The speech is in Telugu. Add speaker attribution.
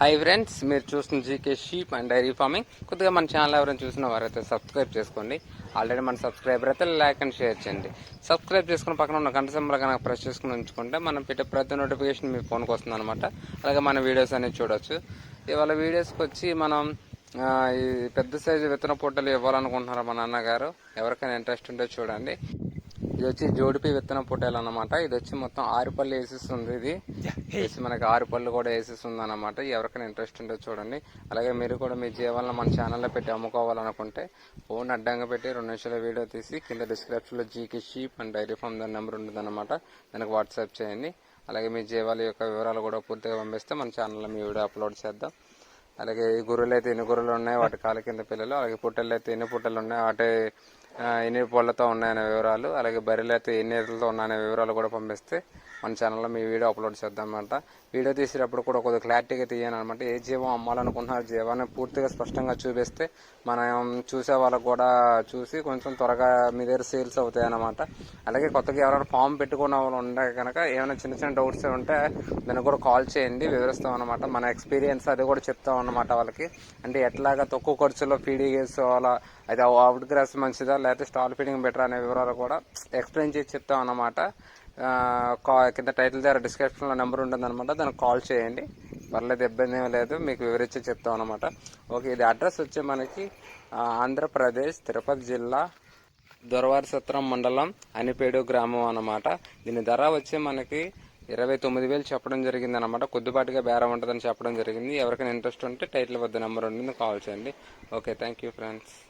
Speaker 1: హాయ్ ఫ్రెండ్స్ మీరు చూస్తున్న GK sheep and dairy farming కొద్దిగా మన ఛానల్ ఎవరైనా చూసిన వారైతే సబ్స్క్రైబ్ చేసుకోండి. ఆల్రెడీ మన సబ్స్క్రైబర్ అయితే లైక్ అండ్ షేర్ చేయండి. సబ్స్క్రైబ్ చేసుకున్న పక్కన ఉన్న గంట సింబల్ కనుక ప్రెస్ చేసుకుని ఉంచుకుంటే మనం పెట్టే ప్రతి నోటిఫికేషన్ మీ ఫోన్కి వస్తుంది అనమాట అలాగే మన వీడియోస్ అనేవి చూడొచ్చు. ఇవాళ వీడియోస్కి వచ్చి మనం ఈ పెద్ద సైజు విత్తన పొట్టలు ఇవ్వాలనుకుంటున్నారు మా నాన్నగారు? ఎవరికైనా ఇంట్రెస్ట్ ఉంటే చూడండి. ఇది వచ్చి జోడిపి విత్తన పొట్టేలు అన్నమాట ఇది వచ్చి మొత్తం ఆరు పళ్ళు వేసిస్తుంది ఇది. మనకి ఆరు పళ్ళు కూడా వేసిస్తుంది అనమాట ఎవరికైనా ఇంట్రెస్ట్ ఉంటే చూడండి. అలాగే మీరు కూడా మీ జీవాలను మన ఛానల్లో పెట్టి అమ్ముకోవాలనుకుంటే ఫోన్ అడ్డంగా పెట్టి రెండు నిమిషాల వీడియో తీసి కింద డిస్క్రిప్షన్లో GK sheep and dairy farm దాని నెంబర్ ఉంటుంది అనమాట దానికి వాట్సాప్ చేయండి. అలాగే మీ జీవాల యొక్క వివరాలు కూడా పూర్తిగా పంపిస్తే మన ఛానల్లో మీ వీడియో అప్లోడ్ చేద్దాం. అలాగే ఈ గొర్రెలు అయితే ఎన్ని గొర్రెలు ఉన్నాయి? వాటి కాళ్ళ కింద పిల్లలు. అలాగే పుట్టలు అయితే ఎన్ని పుట్టలు ఉన్నాయి? వాటి ఎన్ని పళ్ళతో ఉన్నాయనే వివరాలు అలాగే బర్రెలు అయితే ఎన్ని ఎదులతో ఉన్నాయనే వివరాలు కూడా పంపిస్తే మన ఛానల్లో మీ వీడియో అప్లోడ్ చేద్దాం అనమాట వీడియో తీసేటప్పుడు కూడా కొద్దిగా క్లారిటీగా తీయాలన్నమాట. ఏ జీవం అమ్మాలనుకుంటున్నారు? జీవాన్ని పూర్తిగా స్పష్టంగా చూపిస్తే మనం చూసే వాళ్ళకు కూడా చూసి కొంచెం త్వరగా మీ దగ్గర సేల్స్ అవుతాయి అన్నమాట అలాగే కొత్తగా ఎవరైనా ఫామ్ పెట్టుకున్న వాళ్ళు ఉంటే కనుక ఏమైనా చిన్న చిన్న డౌట్స్ ఉంటే దాన్ని కూడా కాల్ చేయండి వివరిస్తాం అనమాట మన ఎక్స్పీరియన్స్ అది కూడా చెప్తాం అన్నమాట వాళ్ళకి. అంటే ఎట్లాగా తక్కువ ఖర్చులో ఫీడింగ్ చేసుకోవాలా అది అవుట్ గ్రాస్ మంచిదా లేకపోతే స్టాల్ ఫీడింగ్ బెటర్ అనే వివరాలు కూడా ఎక్స్ప్లెయిన్ చేసి చెప్తాం అన్నమాట. కా- కింద టైటిల్ దగ్గర డిస్క్రిప్షన్లో నెంబర్ ఉంటుంది అనమాట దానికి కాల్ చేయండి. పర్లేదు ఇబ్బంది ఏమీ లేదు. మీకు వివరించి చెప్తాం అనమాట ఓకే ఇది అడ్రస్ వచ్చి మనకి ఆంధ్రప్రదేశ్ తిరుపతి జిల్లా దొరవారి సత్రం మండలం అనిపేడు గ్రామం అన్నమాట. దీని ధర వచ్చి మనకి ఇరవై తొమ్మిది వేలు చెప్పడం జరిగింది అనమాట కొద్దిపాటిగా బేరం ఉంటుందని చెప్పడం జరిగింది. ఎవరికైనా ఇంట్రెస్ట్ ఉంటే టైటిల్ వద్ద నెంబర్ ఉంటుంది కాల్ చేయండి. Okay thank you friends